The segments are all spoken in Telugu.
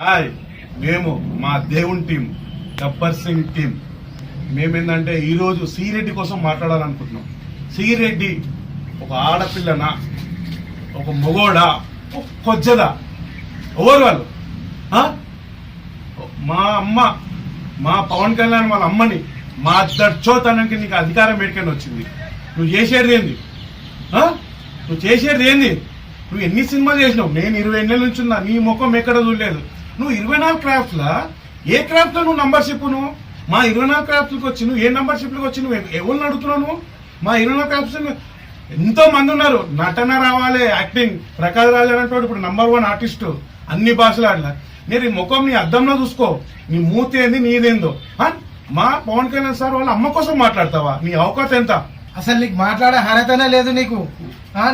హాయ్ మేము మా దేవుని టీం గబ్బర్ సింగ్ టీం. మేమేందంటే ఈరోజు సిరెడ్డి కోసం మాట్లాడాలనుకుంటున్నాం. సిరెడ్డి ఒక ఆడపిల్లన? ఒక మొగోడా? ఒక కొజ్జదా? ఎవరు వాళ్ళు? మా అమ్మ మా పవన్ కళ్యాణ్ వాళ్ళ అమ్మని మా దర్చోతనానికి నీకు అధికారం పెట్టుకొని వచ్చింది? నువ్వు చేసేది ఏంది? నువ్వు చేసేది ఏంది? నువ్వు ఎన్ని సినిమాలు చేసినావు? నేను ఇరవై ఏళ్ళ నుంచి ఉన్నా నీ ముఖం ఎక్కడ చూడలేదు? నువ్వు ఇరవై నాలుగు క్రాఫ్ట్స్ లా ఏ క్రాఫ్ట్లో నువ్వు నంబర్షిప్ నువ్వు మా ఇరవై నాలుగు క్రాఫ్ట్లకు వచ్చి నువ్వు ఏ నంబర్షిప్లకు వచ్చి నువ్వు ఎవరిని అడుగుతున్నావు నువ్వు? మా ఇరవై నాలుగు క్రాఫ్ట్స్ ఎంతో మంది ఉన్నారు. నటన రావాలి యాక్టింగ్ ప్రకాశ్ రాజు అనేటువంటి ఇప్పుడు నంబర్ వన్ ఆర్టిస్ట్ అన్ని భాషలు ఆడలా. నేను ఈ ముఖం నీ అద్దంలో చూసుకో. నీ మూతి ఏంది నీదేందో మా పవన్ కళ్యాణ్ సార్ వాళ్ళ అమ్మ కోసం మాట్లాడతావా? నీ అవకాశం ఎంత? అసలు నీకు మాట్లాడే అర్హతనే లేదు నీకు.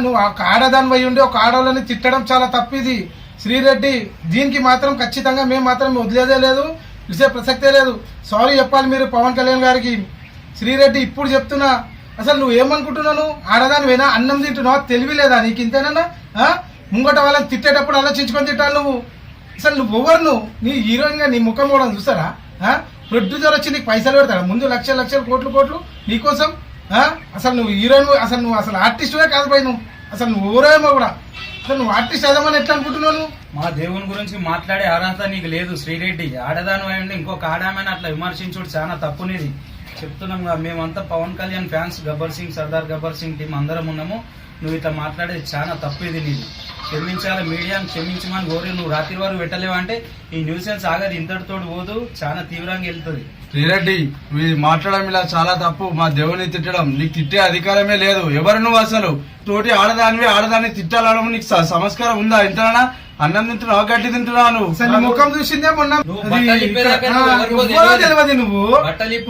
నువ్వు ఒక ఆడదాని పోయి ఉండి ఒక ఆడవాళ్ళని తిట్టడం చాలా తప్పిది శ్రీరెడ్డి దీనికి మాత్రం ఖచ్చితంగా మేము మాత్రం వదిలేదే లేదు విసే ప్రసక్తే లేదు. సారీ చెప్పాలి మీరు పవన్ కళ్యాణ్ గారికి. శ్రీరెడ్డి ఇప్పుడు చెప్తున్నా అసలు నువ్వు ఏమనుకుంటున్నాను? ఆడదాని పోయినా అన్నం తింటున్నావు? తెలివి లేదా నీకు ఇంతేనన్నా? ముంగట వాళ్ళని తిట్టేటప్పుడు ఆలోచించుకొని తిట్టాలి నువ్వు. అసలు నువ్వు ఎవరు నువ్వు నీ హీరోయిన్గా నీ ముఖం కూడా చూసారా ప్రొడ్యూసర్ వచ్చి నీకు పైసలు పెడతాడు? ముందు లక్షల లక్షల కోట్లు కోట్లు నీకోసం? అసలు నువ్వు హీరోయిన్ అసలు నువ్వు అసలు ఆర్టిస్టువే కాదు పోయి నువ్వు. అసలు నువ్వు ఎవరేమో కూడా. అసలు నువ్వు ఆర్టిస్ట్ అదమని ఎట్లా అనుకుంటున్నావు మా దేవుని గురించి మాట్లాడే అర్హత నీకు లేదు శ్రీరెడ్డి. ఆడదాను అయ్యండి ఇంకొక ఆడామని అట్లా విమర్శించుడు చాలా తప్పునిది. చెప్తున్నాం కదా మేమంతా పవన్ కళ్యాణ్ ఫ్యాన్స్ గబ్బర్ సింగ్ సర్దార్ గబ్బర్ సింగ్ టీం అందరం ఉన్నాము. నువ్వు ఇట్లా మాట్లాడేది చాలా తప్పు ఇది నీది. క్షమించాలి మీడియాని క్షమించమని కోరి నువ్వు రాత్రి వరకు పెట్టలేవంటే ఈ న్యూసెన్స్ ఆగదు ఇంతటితోటి పోదు చాలా తీవ్రంగా వెళ్తుంది. శ్రీరెడ్డి మీరు మాట్లాడడం ఇలా చాలా తప్పు మా దేవుని తిట్టడం. నీకు తిట్టే అధికారమే లేదు. ఎవరు నువ్వు అసలు? తోటి ఆడదానివి ఆడదాన్ని తిట్టాలనడం నీకు సంస్కారం ఉందా? ఇంతనా అన్నం తింటున్నావు గడ్డి తింటున్నావు నువ్వు? అసలు నీ ముఖం చూసిందే మొన్న. నువ్వు నువ్వు తెలియదు. నువ్వు?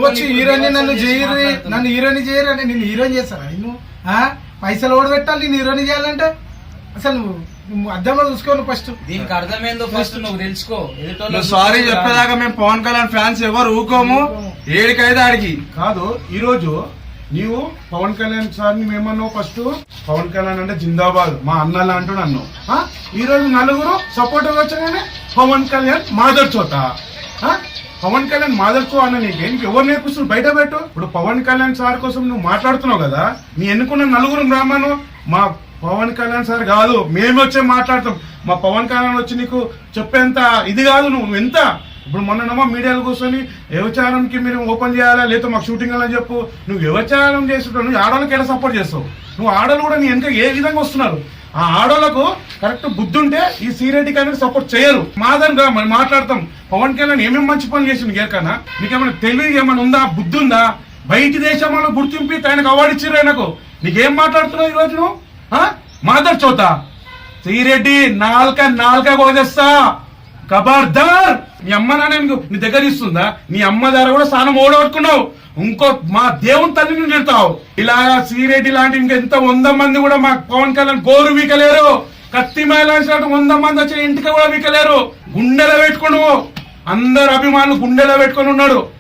వచ్చి హీరోయిన్ నన్ను చేయరు. నన్ను హీరోయిన్ చేయరు అంటే నిన్ను హీరోయిన్ చేస్తారా? నిన్ను? ఆ? పైసలు ఓడబెట్టాలి నేను హీరోయిన్ చేయాలంటే? అసలు నువ్వు అద్దంలో చూసుకోను ఫస్ట్ దీనికి అర్థమైందో ఫస్ట్ నువ్వు తెలుసుకో. సారీ చెప్పేదాకా మేము పవన్ కళ్యాణ్ ఫ్యాన్స్ ఎవరు ఊకోము? ఏడికైతే ఆడికి. కాదు ఈరోజు నీవు పవన్ కళ్యాణ్ సార్ని మేమన్నావు ఫస్ట్ పవన్ కళ్యాణ్ అంటే జిందాబాద్ మా అన్నలా అంటూ నన్ను ఆ? ఈ రోజు నలుగురు సపోర్టర్ వచ్చగానే పవన్ కళ్యాణ్ మాదర్ చోత ఆ? పవన్ కళ్యాణ్ మాదర్ చో అన్న నీకు నీకు ఎవరు నేర్పిస్తున్నారు? బయట పెట్టు. ఇప్పుడు పవన్ కళ్యాణ్ సార్ కోసం నువ్వు మాట్లాడుతున్నావు కదా నీ ఎన్నుకున్న నలుగురు రామాను మా పవన్ కళ్యాణ్ సార్ కాదు మేము వచ్చే మాట్లాడతాం. మా పవన్ కళ్యాణ్ వచ్చి నీకు చెప్పేంత ఇది కాదు నువ్వు ఎంత? ఇప్పుడు మొన్ననమ్మా మీడియాలో కూర్చొని వ్యవచారంకి మీరు ఓపెన్ చేయాలా లేదా మాకు షూటింగ్ అని చెప్పు. నువ్వు వ్యవచారం చేస్తుంటావు నువ్వు ఆడవాళ్ళకి ఎలా సపోర్ట్ చేస్తావు? నువ్వు ఆడవాళ్ళు కూడా నీ వెనక ఏ విధంగా వస్తున్నారు? ఆ ఆడోళ్ళకు కరెక్ట్ బుద్ధి ఉంటే ఈ సీరెడ్డి కానీ సపోర్ట్ చేయరు. మాదన్ మనం మాట్లాడతాం. పవన్ కళ్యాణ్ ఏమేమి మంచి పనులు చేసిండు నీకు నీకేమైనా తెలివి ఏమైనా ఉందా? బుద్ధి ఉందా? బయటి దేశంలో గుర్తింపు ఆయనకు అవార్డు ఇచ్చారు ఆయనకు. నీకేం మాట్లాడుతున్నావు ఈ రోజు నువ్వు? ఆ? మాదర్ చోత? శ్రీరెడ్డి నాలుక నాలుక కోసేస్తా కబార్దార్! నీ అమ్మ నాన్న నీ దగ్గర ఇస్తుందా నీ అమ్మ దగ్గర కూడా స్నానం ఓడగొట్టుకున్నావు. ఇంకో మా దేవుని తల్లిని తిడతావు. ఇలా శ్రీరెడ్డి లాంటి ఇంకెంత వంద మంది కూడా మా పవన్ కళ్యాణ్ గోరు వీకలేరు. కత్తి మైలాంటి వంద మంది వచ్చి ఇంటికి కూడా వీకలేరు. గుండెలో పెట్టుకున్నావు. అందరు అభిమానులు గుండెలో పెట్టుకొని ఉన్నాడు.